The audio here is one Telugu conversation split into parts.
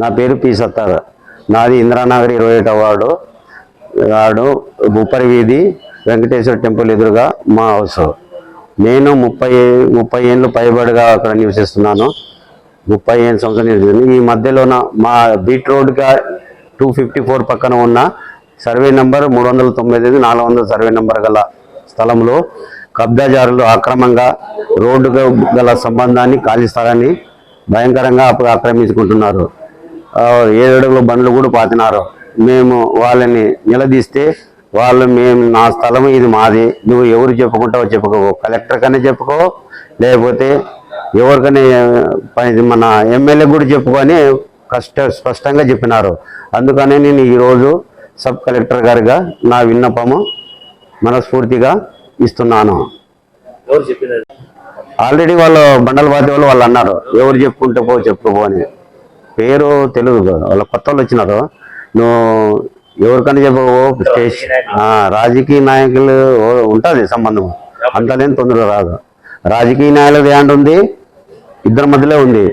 నా పేరు పి సత్తార్. నాది ఇంద్రానగర్ ఇరవై ఒకటో వార్డు. వార్డు ఉప్పరి వీధి వెంకటేశ్వర టెంపుల్ ఎదురుగా మా హౌస్. నేను ముప్పై ముప్పై ఏళ్ళు పైబడిగా అక్కడ నివసిస్తున్నాను. ముప్పై ఏడు సంవత్సరాలు నివసిస్తుంది ఈ మధ్యలోన మా బీట్ రోడ్గా టూ ఫిఫ్టీ ఫోర్ పక్కన ఉన్న సర్వే నెంబర్ మూడు వందల తొమ్మిది నాలుగు వందల సర్వే నెంబర్ గల స్థలంలో కబ్జాదారులు అక్రమంగా రోడ్డు గల సంబంధాన్ని ఖాళీ స్థలాన్ని భయంకరంగా అప్పుడు ఆక్రమించుకుంటున్నారు. ఏడు అడుగుల బండ్లు కూడా పాతినారు. మేము వాళ్ళని నిలదీస్తే వాళ్ళు మేము నా స్థలం ఇది మాది. నువ్వు ఎవరు చెప్పుకుంటావో చెప్పుకో కలెక్టర్ కన్నా చెప్పుకో లేకపోతే ఎవరికైనా మన ఎమ్మెల్యే కూడా చెప్పుకొని కష్ట స్పష్టంగా చెప్పినారు. అందుకనే నేను ఈరోజు సబ్ కలెక్టర్ గారిగా నా విన్నపము మనస్ఫూర్తిగా ఇస్తున్నాను. ఆల్రెడీ వాళ్ళు బండల బాధ్య వాళ్ళు వాళ్ళు అన్నారు. ఎవరు చెప్పుకుంటే పో చెప్పుకో అని. పేరు తెలుగు వాళ్ళ కొత్త వాళ్ళు వచ్చినారు. నువ్వు ఎవరికైనా చెప్పవు స్టేషన్ రాజకీయ నాయకులు ఉంటుంది సంబంధం. అంతలేని తొందరగా రాదు. రాజకీయ నాయకులు ఏంటి ఉంది ఇద్దరి మధ్యలో ఉంది.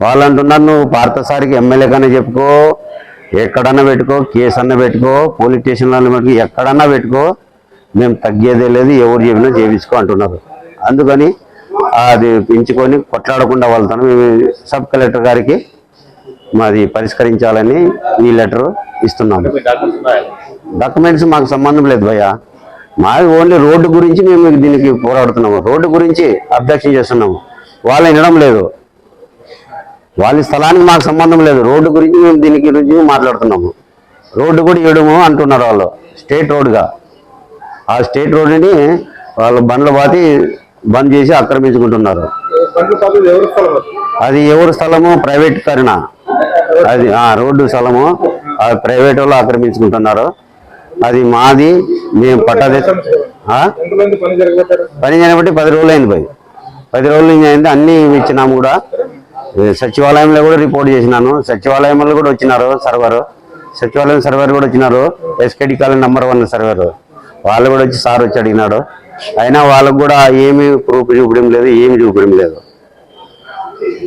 వాళ్ళు అంటున్నారు నువ్వు పార్థసారికి ఎమ్మెల్యే కన్నా చెప్పుకో ఎక్కడన్నా పెట్టుకో కేసు అన్న పెట్టుకో పోలీస్ స్టేషన్లో పెట్టుకో ఎక్కడన్నా పెట్టుకో మేము తగ్గేదే లేదు ఎవరు చెప్పినా చేయించుకో అంటున్నారు. అందుకని అది పెంచుకొని కొట్లాడకుండా వెళ్తాను మేము సబ్ కలెక్టర్ గారికి మాది పరిష్కరించాలని ఈ లెటర్ ఇస్తున్నాము. డాక్యుమెంట్స్ మాకు సంబంధం లేదు భయ్య. మాది ఓన్లీ రోడ్డు గురించి మేము దీనికి పోరాడుతున్నాము. రోడ్డు గురించి అబ్జెక్షన్ చేస్తున్నాము. వాళ్ళు వినడం లేదు. వాళ్ళ స్థలానికి మాకు సంబంధం లేదు. రోడ్డు గురించి మేము దీని గురించి మాట్లాడుతున్నాము. రోడ్డు కూడా ఇవ్వడము అంటున్నారు వాళ్ళు. స్టేట్ రోడ్డుగా. ఆ స్టేట్ రోడ్డుని వాళ్ళు బండ్లు బాతి బంద్ చేసి ఆక్రమించుకుంటున్నారు. అది? ఎవరి స్థలము? ప్రైవేట్ కరిన అది ఆ రోడ్డు స్థలము అది ప్రైవేట్ వాళ్ళు ఆక్రమించుకుంటున్నారు. అది మాది మేము పట్టదే పని జరగబెట్టారు చేయబట్టి పది రోజులు అయింది పోయి. పది రోజులు అయింది అన్ని ఇచ్చినాము కూడా. సచివాలయంలో కూడా రిపోర్ట్ చేసినాను. సచివాలయంలో కూడా వచ్చినారు సర్వరు. సచివాలయం సర్వర్ కూడా వచ్చినారు. SKD colony number one surveyor. వాళ్ళు కూడా వచ్చి సార్ వచ్చి అడిగినాడు అయినా వాళ్ళకు కూడా ఏమీ ప్రూఫ్ చూపడం లేదు ఏమి చూపడం లేదు.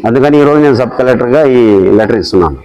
అందుకని ఈరోజు నేను సబ్ కలెక్టర్గా ఈ లెటర్ ఇస్తున్నాను.